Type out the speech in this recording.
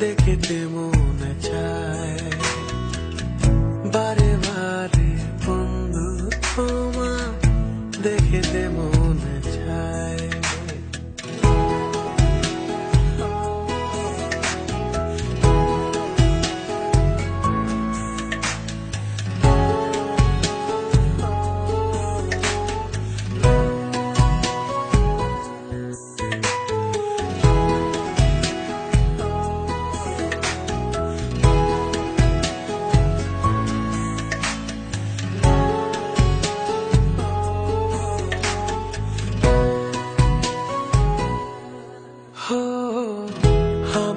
দেখিতে মন চায় বারে বারে বন্ধু তোমায় দেখিতে মনে हो हम